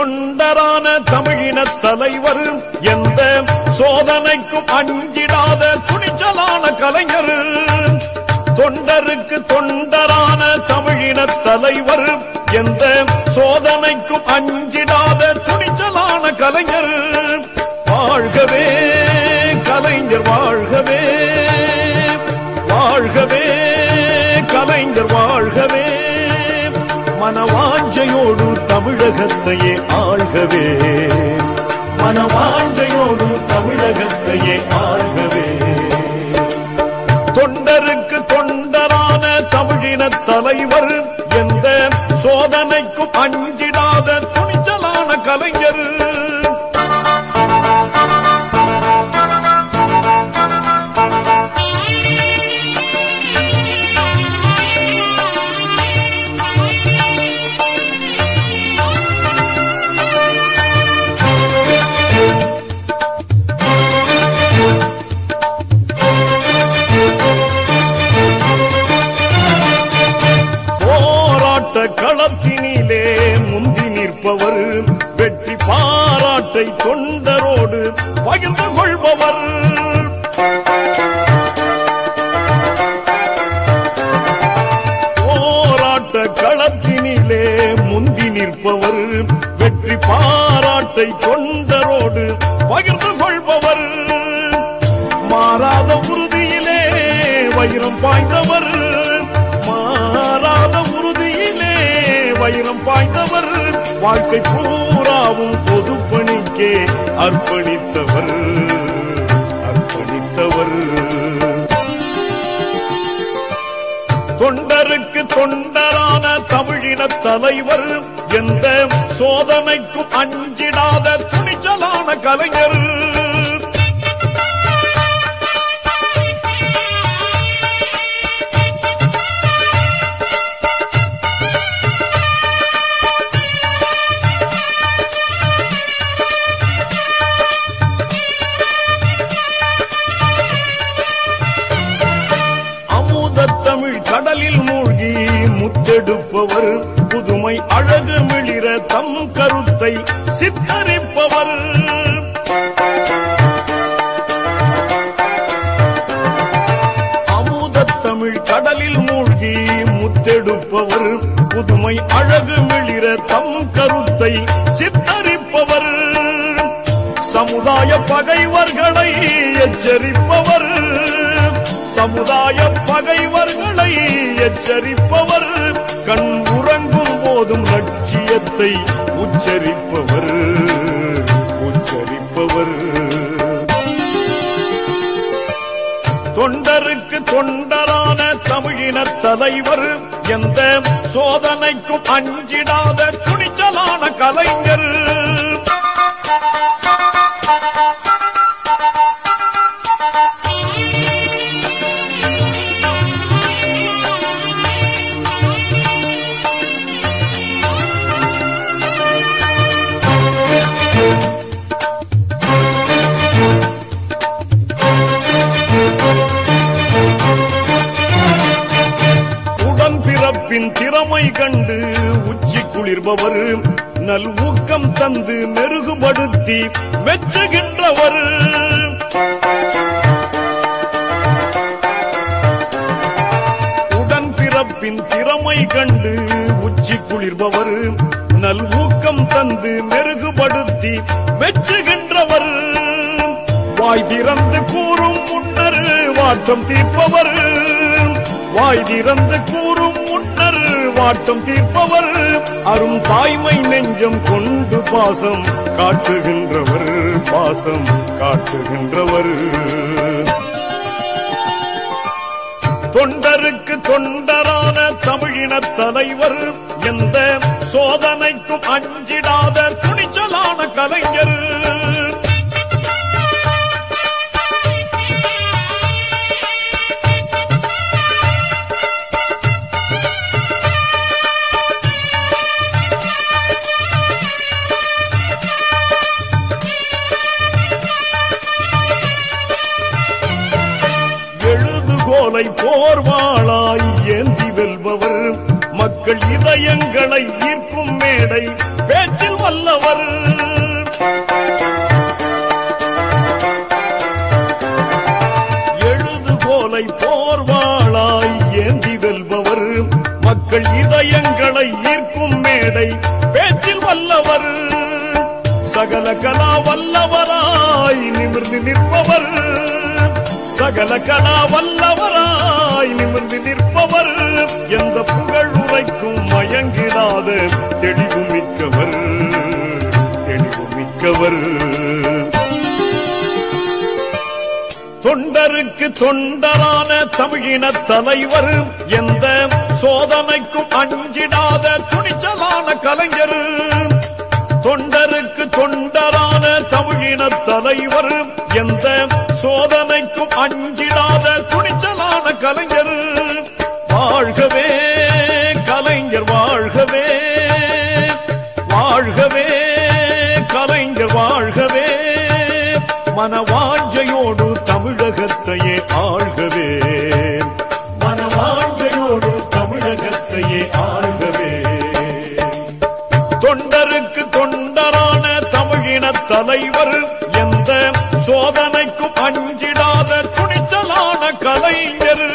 தொண்டரான தமிழின தலைவர் எந்த சோதனைக்கும் அஞ்சிடாத துணிச்சலான கலைஞர். தொண்டருக்கு தொண்டரான தமிழின தலைவர் எந்த சோதனைக்கும் அஞ்சிடாத துணிச்சலான கலைஞர். வாழ்கவே கலைஞர் வாழ்கவே வாழ்கவே கலைஞர் வாழ்கவே. மனவாஞ்சையோடு தமிழகத்தையே ஆள்கவே மனவாழ்கையோடு தமிழகத்தையே ஆள்கவே. தொண்டருக்கு தொண்டரான தமிழின தலைவர் எந்த சோதனைக்கும் அஞ்சிடாத துணிச்சலான கலைஞர். வைரம் பாய்ந்தவர். மாறாத உறுதியிலே வைரம் பாய்ந்தவர். வாழ்க்கை பூராவும் பொது பணிக்கே அர்ப்பணித்தவர். அர்ப்பணித்தவர். தொண்டருக்கு தொண்டரான தமிழின தலைவர். எந்த சோதனைக்கும் அஞ்சிடாத துணிச்சலான கலைஞர். முத்தெடுப்பவர் புதுமை அழகு மிளிர தம் கருத்தை சித்தரிப்பவர். அமுத தமிழ் கடலில் மூழ்கி முத்தெடுப்பவர். புதுமை அழகு மிளிர தம் கருத்தை சித்தரிப்பவர். சமுதாய பகைவர்களை எச்சரிப்பவர். சமுதாய பகைவர்களை எச்சரிப்பவர். கண் உறங்கும் போதும் லட்சியத்தை உச்சரிப்பவர் உச்சரிப்பவர். தொண்டருக்கு தொண்டரான தமிழின தலைவர் எந்த சோதனைக்கும் அஞ்சிடாத துணிச்சலான கலைஞர் திறமை கண்டு உச்சி குளிர்பவர் நல் ஊக்கம் தந்து மெருகுபடுத்தி வெச்சுகின்றவர் உடன் பிறப்பின் திறமை கண்டு உச்சி குளிர்பவர் நல் ஊக்கம் தந்து மெருகுபடுத்தி வெச்சுகின்றவர் வாய் திறந்து கூறும் முன்னர் வாட்டம் தீர்ப்பவர். வாய் திறந்து கூறும் பாட்டம் தீர்ப்பவர். அரும் தாய்மை நெஞ்சம் கொண்டு பாசம் காட்டுகின்றவர். பாசம் காட்டுகின்றவர். தொண்டருக்கு தொண்டரான தமிழின தலைவர். எந்த சோதனைக்கும் அஞ்சிடாத துணிச்சலான கலைஞர். வாழாய் ஏந்தி வெல்பவர். மக்கள் இதயங்களை ஈர்க்கும் மேடை பேச்சில் வல்லவர். எழுதுகோலை போர்வாளாய் ஏந்தி வெல்பவர். மக்கள் இதயங்களை ஈர்க்கும் மேடை பேச்சில் வல்லவர். சகல கலா வல்லவராய் நிமிர்ந்து நிற்பவர். சகல கலா வல்லவராய் நிமிர்ந்து நிற்பவர். எந்த புகழ் உரைக்கும் மயங்கிடாத. தெளிவு மிக்கவர் தெளிவு மிக்கவர். தொண்டருக்கு தொண்டரான தமிழின தலைவர் எந்த சோதனைக்கும் அஞ்சிடாத துணிச்சலான கலைஞர். தொண்டருக்கு தொண்டரான தமிழின தலைவர் எந்த சோதனைக்கும் அஞ்சிடாத வாழ்கவே கலைஞர் வாழ்கவே மனவாஞ்சையோடு தமிழகத்தையே ஆழ்கவே மனவாஞ்சையோடு தமிழகத்தையே ஆழ்கவே தொண்டருக்கு தொண்டரான தமிழின தலைவர் எந்த சோதனைக்கும் அஞ்சிடாத துணிச்சலான கலைஞர்.